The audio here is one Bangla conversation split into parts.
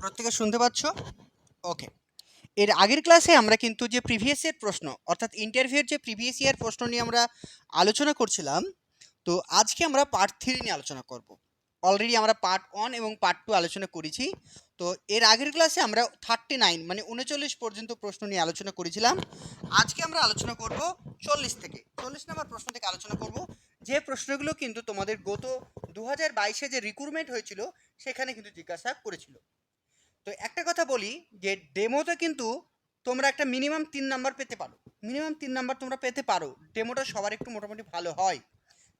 প্রত্যেকে শুনতে পাচ্ছ? ওকে এর আগের ক্লাসে আমরা কিন্তু যে প্রিভিয়াস ইয়ার প্রশ্ন, অর্থাৎ ইন্টারভিউর যে প্রিভিয়াস ইয়ার প্রশ্ন নিয়ে আমরা আলোচনা করছিলাম, তো আজকে আমরা পার্ট থ্রি নিয়ে আলোচনা করব। অলরেডি আমরা পার্ট ওয়ান এবং পার্ট টু আলোচনা করেছি, তো এর আগের ক্লাসে আমরা থার্টি নাইন মানে উনচল্লিশ পর্যন্ত প্রশ্ন নিয়ে আলোচনা করেছিলাম। আজকে আমরা আলোচনা করব চল্লিশ থেকে। চল্লিশ নম্বর প্রশ্ন থেকে আলোচনা করব। যে প্রশ্নগুলো কিন্তু তোমাদের গত দু হাজার বাইশে যে রিক্রুটমেন্ট হয়েছিল, সেখানে কিন্তু জিজ্ঞাসা করেছিল। তো একটা কথা বলি যে ডেমোতে কিন্তু তোমরা একটা মিনিমাম তিন নাম্বার পেতে পারো। মিনিমাম তিন নাম্বার তোমরা পেতে পারো। ডেমোটা সবার একটু মোটামুটি ভালো হয়।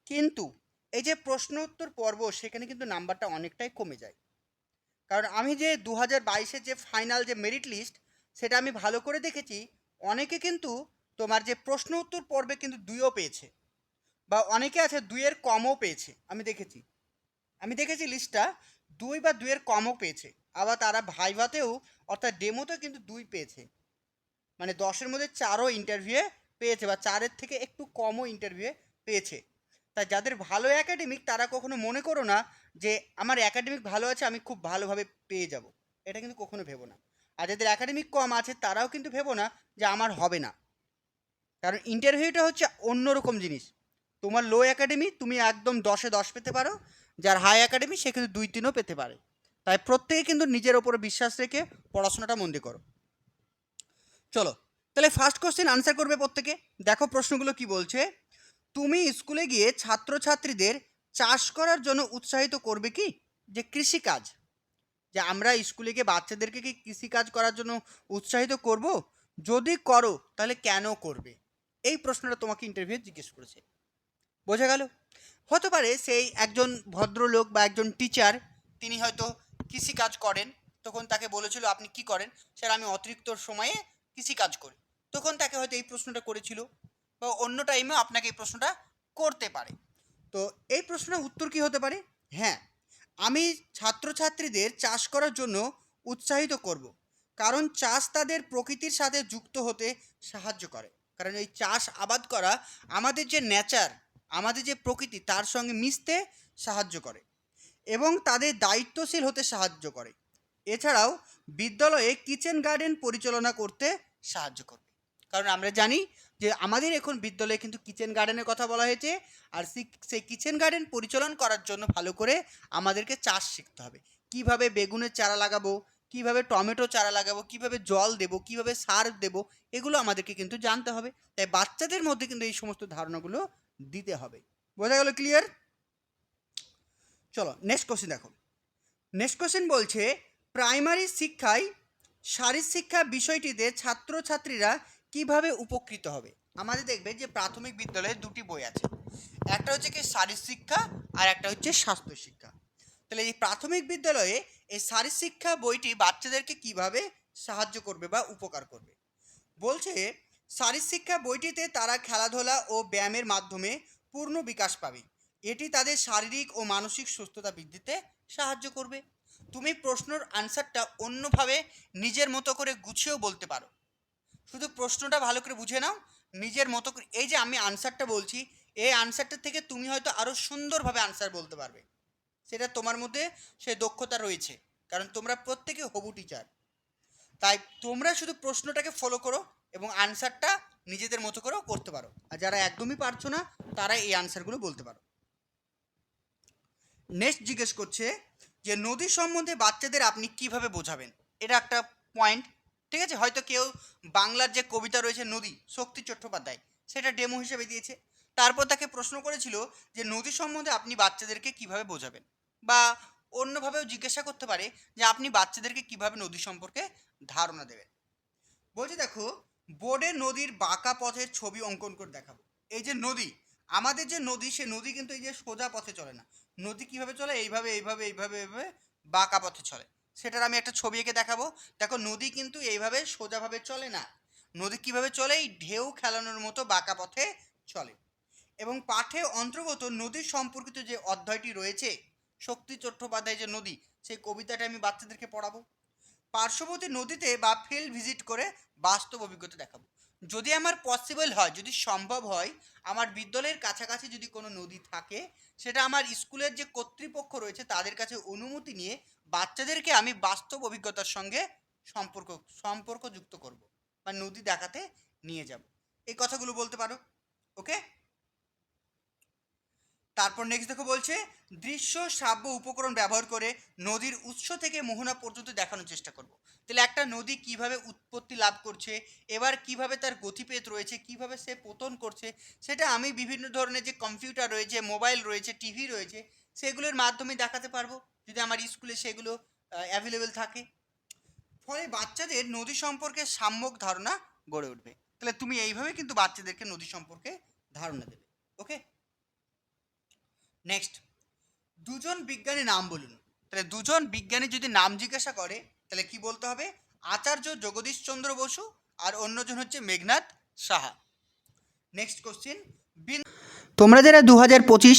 কিন্তু এই যে প্রশ্ন উত্তর পর্ব, সেখানে কিন্তু নাম্বারটা অনেকটাই কমে যায়। কারণ আমি যে দু হাজার বাইশের যে ফাইনাল যে মেরিট লিস্ট সেটা আমি ভালো করে দেখেছি, অনেকে কিন্তু তোমার যে প্রশ্ন উত্তর পর্বে কিন্তু দুইও পেয়েছে বা অনেকে আছে দুইয়ের কমও পেয়েছে। আমি দেখেছি। আমি দেখেছি লিস্টটা দুই বা দুইয়ের কমও পেয়েছে। আবার তারা ভাইভাতেও, অর্থাৎ ডেমোতেও কিন্তু দুই পেয়েছে। মানে দশের মধ্যে চারও ইন্টারভিউয়ে পেয়েছে বা চারের থেকে একটু কমও ইন্টারভিউয়ে পেয়েছে। তাই যাদের ভালো একাডেমিক তারা কখনো মনে করো না যে, আমার একাডেমিক ভালো আছে, আমি খুব ভালোভাবে পেয়ে যাব। এটা কিন্তু কখনো ভেবো না। আর যাদের একাডেমিক কম আছে, তারাও কিন্তু ভেবো না যে, আমার হবে না। কারণ ইন্টারভিউটা হচ্ছে অন্যরকম জিনিস। তোমার লো একাডেমি তুমি একদম দশে দশ পেতে পারো। যার হাই একাডেমি সে কিন্তু দুই তিনও পেতে পারে। তাই প্রত্যেকে কিন্তু নিজের ওপরে বিশ্বাস রেখে পড়াশোনাটা মন করো। চলো, তাহলে ফার্স্ট কোশ্চেন আনসার করবে প্রত্যেকে। দেখো প্রশ্নগুলো কি বলছে। তুমি স্কুলে গিয়ে ছাত্রছাত্রীদের চাষ করার জন্য উৎসাহিত করবে কি? যে কৃষিকাজ। যে আমরা স্কুলে গিয়ে বাচ্চাদেরকে কি কৃষিকাজ করার জন্য উৎসাহিত করব? যদি করো, তাহলে কেন করবে? এই প্রশ্নটা তোমাকে ইন্টারভিউ জিজ্ঞেস করেছে। বোঝা গেল? হতে পারে সেই একজন ভদ্রলোক বা একজন টিচার তিনি হয়তো কৃষিকাজ করেন, তখন তাকে বলেছিল, আপনি কি করেন? স্যার, আমি অতিরিক্ত সময়ে কৃষিকাজ করি। তখন তাকে হয়তো এই প্রশ্নটা করেছিল বা অন্য টাইমেও আপনাকে এই প্রশ্নটা করতে পারে। তো এই প্রশ্নের উত্তর কি হতে পারে? হ্যাঁ আমি ছাত্রছাত্রীদের চাষ করার জন্য উৎসাহিত করব, কারণ চাষ তাদের প্রকৃতির সাথে যুক্ত হতে সাহায্য করে। কারণ এই চাষ আবাদ করা আমাদের যে নেচার আমাদের যে প্রকৃতি, তার সঙ্গে মিশতে সাহায্য করে এবং তাদের দায়িত্বশীল হতে সাহায্য করে। এছাড়াও বিদ্যালয়ে কিচেন গার্ডেন পরিচালনা করতে সাহায্য করবে। কারণ আমরা জানি যে আমাদের এখন বিদ্যালয়ে কিন্তু কিচেন গার্ডেনের কথা বলা হয়েছে আর সেই- কিচেন গার্ডেন পরিচালন করার জন্য ভালো করে আমাদেরকে চাষ শিখতে হবে। কীভাবে বেগুনের চারা লাগাবো, কীভাবে টমেটো চারা লাগাবো, কীভাবে জল দেবো, কীভাবে সার দেবো, এগুলো আমাদেরকে কিন্তু জানতে হবে। তাই বাচ্চাদের মধ্যে কিন্তু এই সমস্ত ধারণাগুলো দিতে হবে। বোঝা গেল ক্লিয়ার চলো নেক্সট কোশ্চেন দেখো। নেক্সট কোশ্চেন বলছে প্রাইমারি শিক্ষায় শারীর শিক্ষা বিষয়টিতে ছাত্রছাত্রীরা কীভাবে উপকৃত হবে? আমাদের দেখবে যে প্রাথমিক বিদ্যালয়ে দুটি বই আছে। একটা হচ্ছে কি শারীর শিক্ষা, আর একটা হচ্ছে স্বাস্থ্য শিক্ষা। তাহলে এই প্রাথমিক বিদ্যালয়ে এই শারীর শিক্ষা বইটি বাচ্চাদেরকে কীভাবে সাহায্য করবে বা উপকার করবে? বলছে শারীর শিক্ষা বইটিতে তারা খেলাধুলা ও ব্যায়ামের মাধ্যমে পূর্ণ বিকাশ পাবে। এটি তাদের শারীরিক ও মানসিক সুস্থতা বৃদ্ধিতে সাহায্য করবে। তুমি প্রশ্নর আনসারটা অন্যভাবে নিজের মতো করে গুছিয়েও বলতে পারো। শুধু প্রশ্নটা ভালো করে বুঝে নাও, নিজের মতো করে। এই যে আমি আনসারটা বলছি, এই আনসারটা থেকে তুমি হয়তো আরও সুন্দরভাবে আনসার বলতে পারবে। সেটা তোমার মধ্যে সে দক্ষতা রয়েছে, কারণ তোমরা প্রত্যেকে হবু টিচার তাই তোমরা শুধু প্রশ্নটাকে ফলো করো এবং আনসারটা নিজেদের মতো করেও করতে পারো। আর যারা একদমই পারছ না, তারা এই আনসারগুলো বলতে পারো। নেক্সট জিজ্ঞেস করছে যে, নদী সম্বন্ধে বাচ্চাদের আপনি কীভাবে বোঝাবেন? এটা একটা পয়েন্ট ঠিক আছে? হয়তো কেউ বাংলার যে কবিতা রয়েছে, নদী, শক্তি চট্টোপাধ্যায়, সেটা ডেমো হিসেবে দিয়েছে। তারপর তাকে প্রশ্ন করেছিল যে, নদী সম্বন্ধে আপনি বাচ্চাদেরকে কীভাবে বোঝাবেন? বা অন্যভাবেও জিজ্ঞাসা করতে পারে যে, আপনি বাচ্চাদেরকে কীভাবে নদী সম্পর্কে ধারণা দেবেন? বলছি, দেখো বোর্ডে নদীর বাঁকা পথের ছবি অঙ্কন করে দেখাবো। এই যে নদী, আমাদের যে নদী, সে নদী কিন্তু এই যে সোজা পথে চলে না। নদী কীভাবে চলে? এইভাবে এইভাবে এইভাবে এইভাবে বাঁকা পথে চলে। সেটার আমি একটা ছবি এঁকে দেখাবো। দেখো, নদী কিন্তু এইভাবে সোজাভাবে চলে না। নদী কীভাবে চলে? এই ঢেউ খেলানোর মতো বাঁকা পথে চলে। এবং পাঠে অন্তর্গত নদীর সম্পর্কিত যে অধ্যায়টি রয়েছে, শক্তি চট্টোপাধ্যায় যে নদী, সেই কবিতাটা আমি বাচ্চাদেরকে পড়াবো। পার্শ্ববর্তী নদীতে বা ফিল্ড ভিজিট করে বাস্তব অভিজ্ঞতা দেখাবো। যদি আমার পসিবল হয়, যদি সম্ভব হয়, আমার বিদ্যালয়ের কাছাকাছি যদি কোনো নদী থাকে, সেটা আমার স্কুলের যে কর্তৃপক্ষ রয়েছে, তাদের কাছে অনুমতি নিয়ে বাচ্চাদেরকে আমি বাস্তব অভিজ্ঞতার সঙ্গে সম্পর্ক সম্পর্ক যুক্ত করব বা নদী দেখাতে নিয়ে যাব। এই কথাগুলো বলতে পারো? ওকে তারপর নেক্সট দেখো বলছে, দৃশ্য শ্রাব্য উপকরণ ব্যবহার করে নদীর উৎস থেকে মোহনা পর্যন্ত দেখানোর চেষ্টা করব। তাহলে একটা নদী কীভাবে উৎপত্তি লাভ করছে, এবার কীভাবে তার গতিপেদ রয়েছে, কীভাবে সে পতন করছে, সেটা আমি বিভিন্ন ধরনের যে কম্পিউটার রয়েছে মোবাইল রয়েছে টিভি রয়েছে, সেগুলোর মাধ্যমে দেখাতে পারব। যদি আমার স্কুলে সেগুলো অ্যাভেলেবেল থাকে। ফলে বাচ্চাদের নদী সম্পর্কে সাম্যক ধারণা গড়ে উঠবে। তাহলে তুমি এইভাবে কিন্তু বাচ্চাদেরকে নদী সম্পর্কে ধারণা দেবে। ওকে নেক্সট দুজন বিজ্ঞানী নাম বলুন। তাহলে দুজন বিজ্ঞানী যদি নাম জিজ্ঞাসা করে, তাহলে কি বলতে হবে? আচার্য জগদীশ চন্দ্র বসু আর অন্যজন হচ্ছে মেঘনাথ সাহা। নেক্সট কোশ্চেন তোমরা যারা দু হাজার পঁচিশ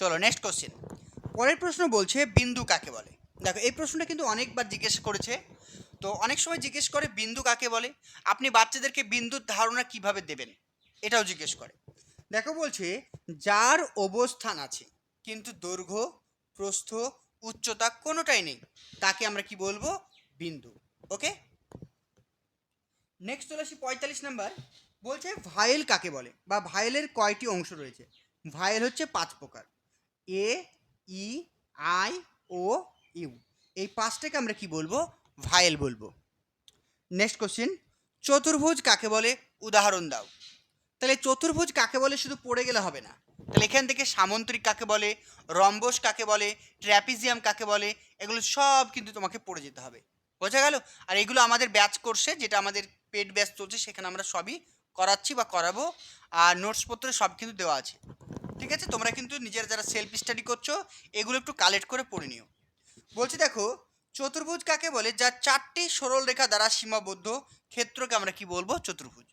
চলো নেক্সট কোশ্চেন পরের প্রশ্ন বলছে, বিন্দু কাকে বলে? দেখো, এই প্রশ্নটা কিন্তু অনেকবার জিজ্ঞেস করেছে। তো অনেক সময় জিজ্ঞেস করে, বিন্দু কাকে বলে? আপনি বাচ্চাদেরকে বিন্দুর ধারণা কীভাবে দেবেন? এটাও জিজ্ঞেস করে। দেখো, বলছে, যার অবস্থান আছে, কিন্তু দৈর্ঘ্য, প্রস্থ, উচ্চতা কোনোটাই নেই, তাকে আমরা কি বলব? বিন্দু। ওকে? নেক্সট চলে আসি, পঁয়তাল্লিশ নাম্বার। বলছে ভায়েল কাকে বলে? বা ভায়েলের কয়টি অংশ রয়েছে? ভায়েল হচ্ছে পাঁচ প্রকার। A, E, I, O, U. এই পাঁচটাকে আমরা কি বলব? ভায়েল বলব। নেক্সট কোশ্চেন চতুর্ভুজ কাকে বলে? উদাহরণ দাও। তাহলে চতুর্ভুজ কাকে বলে শুধু পড়ে গেলে হবে না। তাহলে এখান থেকে সামন্তরিক কাকে বলে? রম্বস কাকে বলে? ট্র্যাপিজিয়াম কাকে বলে? এগুলো সব কিন্তু তোমাকে পড়ে যেতে হবে। বোঝা গেল? আর এগুলো আমাদের ব্যাচ কোর্সে, যেটা আমাদের পেড ব্যাচ চলছে, সেখানে আমরা সবই করাচ্ছি বা করাবো। আর নোটসপত্র সব কিন্তু দেওয়া আছে। ঠিক আছে? তোমরা কিন্তু নিজের যারা সেলফ স্টাডি করছ, এগুলো একটু কালেক্ট করে পড়ে নিও। বলছি দেখো, চতুর্ভুজ কাকে বলে? যা চারটি সরল রেখা দ্বারা সীমাবদ্ধ ক্ষেত্রকে আমরা কি বলব? চতুর্ভুজ।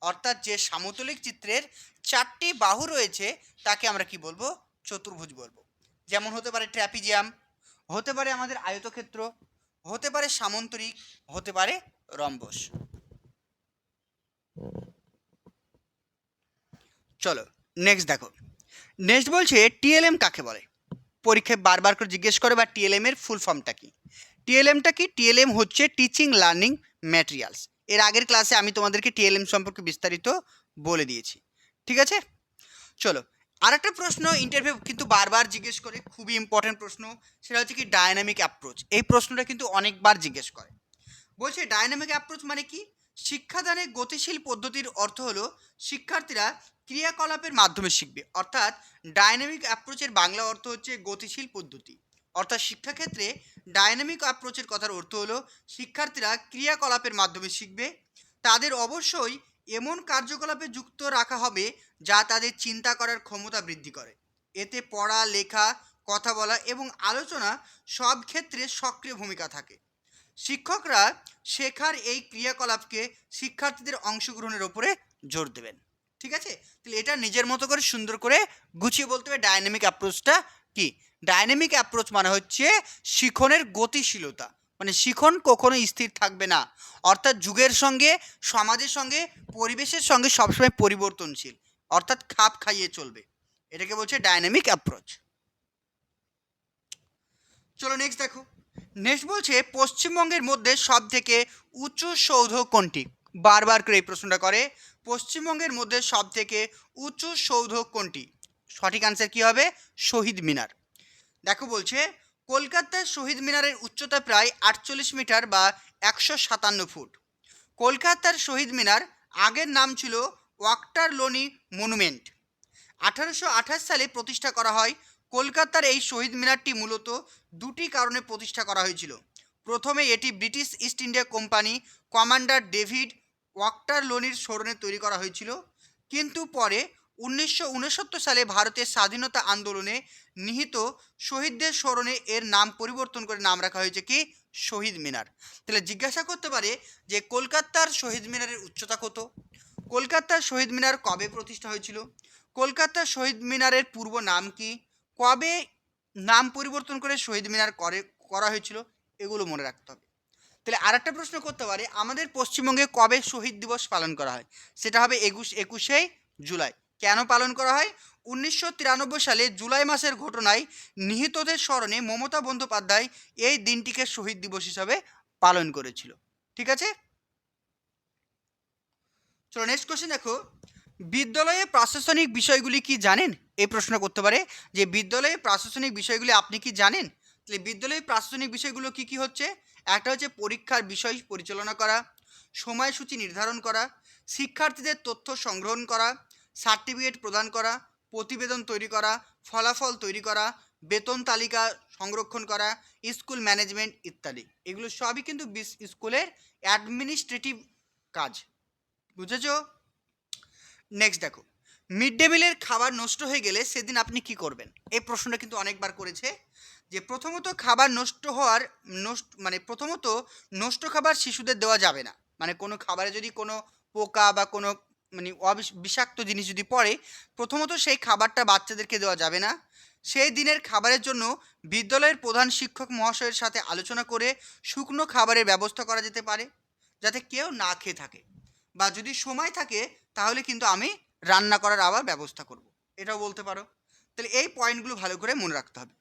অর্থাৎ যে সামতলিক চিত্রের চারটি বাহু রয়েছে, তাকে আমরা কি বলব? চতুর্ভুজ বলব। যেমন হতে পারে ট্র্যাপিজিয়াম, হতে পারে আমাদের আয়তক্ষেত্র, হতে পারে সামন্তরিক, হতে পারে রম্বস। চলো নেক্সট দেখো। নেক্সট বলছে টিএলএম কাকে বলে? পরীক্ষায় বারবার করে জিজ্ঞেস করে বা টিএলএম এর ফুল ফর্মটা কি? টিএলএমটা কি? টিএলএম হচ্ছে টিচিং লার্নিং ম্যাটেরিয়ালস এর আগের ক্লাসে আমি তোমাদেরকে টিএলএম সম্পর্কে বিস্তারিত বলে দিয়েছি। ঠিক আছে? চলো আর একটা প্রশ্ন ইন্টারভিউ কিন্তু বারবার জিজ্ঞেস করে, খুবই ইম্পর্টেন্ট প্রশ্ন, সেটা হচ্ছে কি ডায়নামিক অ্যাপ্রোচ এই প্রশ্নটা কিন্তু অনেকবার জিজ্ঞেস করে। বলছে ডায়নামিক অ্যাপ্রোচ মানে কি? শিক্ষাদানের গতিশীল পদ্ধতির অর্থ হলো শিক্ষার্থীরা ক্রিয়াকলাপের মাধ্যমে শিখবে। অর্থাৎ ডায়নামিক অ্যাপ্রোচের বাংলা অর্থ হচ্ছে গতিশীল পদ্ধতি। অর্থাৎ শিক্ষাক্ষেত্রে ডায়নামিক অ্যাপ্রোচের কথার অর্থ হলো শিক্ষার্থীরা ক্রিয়াকলাপের মাধ্যমে শিখবে। তাদের অবশ্যই এমন কার্যকলাপে যুক্ত রাখা হবে যা তাদের চিন্তা করার ক্ষমতা বৃদ্ধি করে। এতে পড়া, লেখা, কথা বলা এবং আলোচনা সব ক্ষেত্রে সক্রিয় ভূমিকা থাকে। শিক্ষকরা শেখার এই ক্রিয়াকলাপকে শিক্ষার্থীদের অংশগ্রহণের ওপরে জোর দেবেন। ঠিক আছে? তাহলে এটা নিজের মতো করে সুন্দর করে গুছিয়ে বলতে হবে ডায়নামিক অ্যাপ্রোচটা কি? ডায়নামিক অ্যাপ্রোচ মানে হচ্ছে শিখনের গতিশীলতা। মানে শিখন কখনো স্থির থাকবে না। অর্থাৎ যুগের সঙ্গে, সমাজের সঙ্গে, পরিবেশের সঙ্গে সবসময় পরিবর্তনশীল। অর্থাৎ খাপ খাইয়ে চলবে। এটাকে বলছে ডায়নামিক অ্যাপ্রোচ। চলো নেক্সট দেখো। নেক্সট বলছে পশ্চিমবঙ্গের মধ্যে সব থেকে উঁচু সৌধ কোনটি? বারবার করে এই প্রশ্নটা করে, পশ্চিমবঙ্গের মধ্যে সব থেকে উঁচু সৌধ কোনটি? সঠিক আনসার কী হবে? শহীদ মিনার। দেখো বলছে, কলকাতার শহীদ মিনারের উচ্চতা প্রায় আটচল্লিশ মিটার বা একশো সাতান্ন ফুট। কলকাতার শহীদ মিনার আগের নাম ছিল ওয়াক্টার লোনি মনুমেন্ট। আঠারোশো আঠাশ সালে প্রতিষ্ঠা করা হয় কলকাতার এই শহীদ মিনারটি মূলত দুটি কারণে প্রতিষ্ঠা করা হয়েছিল। প্রথমে এটি British East India Company commander David ওয়াক্টার লোনির স্মরণে তৈরি করা হয়েছিল। কিন্তু পরে উনিশশো উনসত্তর সালে ভারতের স্বাধীনতা আন্দোলনে নিহিত শহীদদের স্মরণে এর নাম পরিবর্তন করে নাম রাখা হয়েছে কি? শহীদ মিনার। তাহলে জিজ্ঞাসা করতে পারে যে কলকাতার শহীদ মিনারের উচ্চতা কত? কলকাতার শহীদ মিনার কবে প্রতিষ্ঠা হয়েছিল? কলকাতার শহীদ মিনারের পূর্ব নাম কি? কবে নাম পরিবর্তন করে শহীদ মিনার করে, করা হয়েছিল এগুলো মনে রাখতে হবে। তাহলে আরেকটা প্রশ্ন করতে পারে, আমাদের পশ্চিমবঙ্গে কবে শহীদ দিবস পালন করা হয়? সেটা হবে একুশ, একুশে জুলাই। কেন পালন করা হয়? উনিশশো তিরানব্বই সালে জুলাই মাসের ঘটনায় নিহতদের স্মরণে মমতা বন্দ্যোপাধ্যায় এই দিনটিকে শহীদ দিবস হিসাবে পালন করেছিল। ঠিক আছে? চলো নেক্সট কোশ্চেন দেখো। বিদ্যালয়ে প্রশাসনিক বিষয়গুলি কি জানেন? এই প্রশ্ন করতে পারে যে বিদ্যালয়ে প্রশাসনিক বিষয়গুলি আপনি কি জানেন? তাহলে বিদ্যালয়ে প্রশাসনিক বিষয়গুলো কি কি হচ্ছে? একটা হচ্ছে পরীক্ষার বিষয় পরিচালনা করা, সময়সূচি নির্ধারণ করা, শিক্ষার্থীদের তথ্য সংগ্রহণ করা, সার্টিফিকেট প্রদান করা, প্রতিবেদন তৈরি করা, ফলাফল তৈরি করা, বেতন তালিকা সংরক্ষণ করা, স্কুল ম্যানেজমেন্ট ইত্যাদি। এগুলো সবই কিন্তু স্কুলের অ্যাডমিনিস্ট্রেটিভ কাজ। বুঝেছ? নেক্সট দেখো মিড ডে মিলের খাবার নষ্ট হয়ে গেলে সেদিন আপনি কি করবেন? এই প্রশ্নটা কিন্তু অনেকবার করেছে যে প্রথমত খাবার নষ্ট হওয়ার নষ্ট মানে প্রথমত নষ্ট খাবার শিশুদের দেওয়া যাবে না। মানে কোনো খাবারে যদি কোনো পোকা বা কোনো মানে বিষাক্ত জিনিস যদি পড়ে, প্রথমত সেই খাবারটা বাচ্চাদেরকে দেওয়া যাবে না। সেই দিনের খাবারের জন্য বিদ্যালয়ের প্রধান শিক্ষক মহাশয়ের সাথে আলোচনা করে শুকনো খাবারের ব্যবস্থা করা যেতে পারে, যাতে কেউ না খেয়ে থাকে। বা যদি সময় থাকে তাহলে কিন্তু আমি রান্না করার আবার ব্যবস্থা করব। এটাও বলতে পারো। তাহলে এই পয়েন্টগুলো ভালো করে মনে রাখতে হবে।